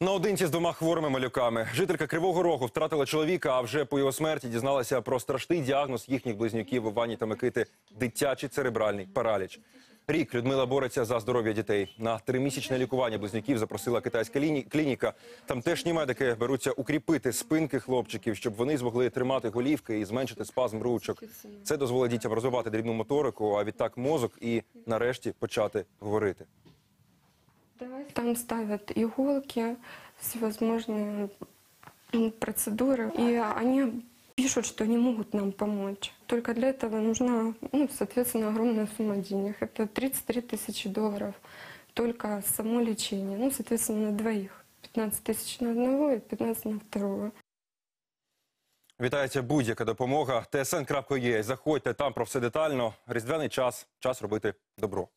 Наодинці з двома хворими малюками. Жителька Кривого Рогу втратила чоловіка, а вже по його смерті дізналася про страшний діагноз їхніх близнюків Івані та Микити – дитячий церебральний параліч. Рік Людмила бореться за здоров'я дітей. На тримісячне лікування близнюків запросила китайська ліні- клініка. Тамтешні медики беруться укріпити спинки хлопчиків, щоб вони змогли тримати голівки і зменшити спазм ручок. Це дозволить дітям розвивати дрібну моторику, а відтак мозок і нарешті почати говорити. Там ставят иголки, всевозможные м, процедуры, и они пишут, что не могут нам помочь. Только для этого нужна, ну, соответственно, огромная сумма денег. Это 33 тысячи долларов только само лечение. Ну, соответственно, на двоих. 15 тысяч на одного и 15 на второго. Вітається будь-яка допомога. tsn.ua. Заходьте там про все детально. Різдвяний час. Час робити добро.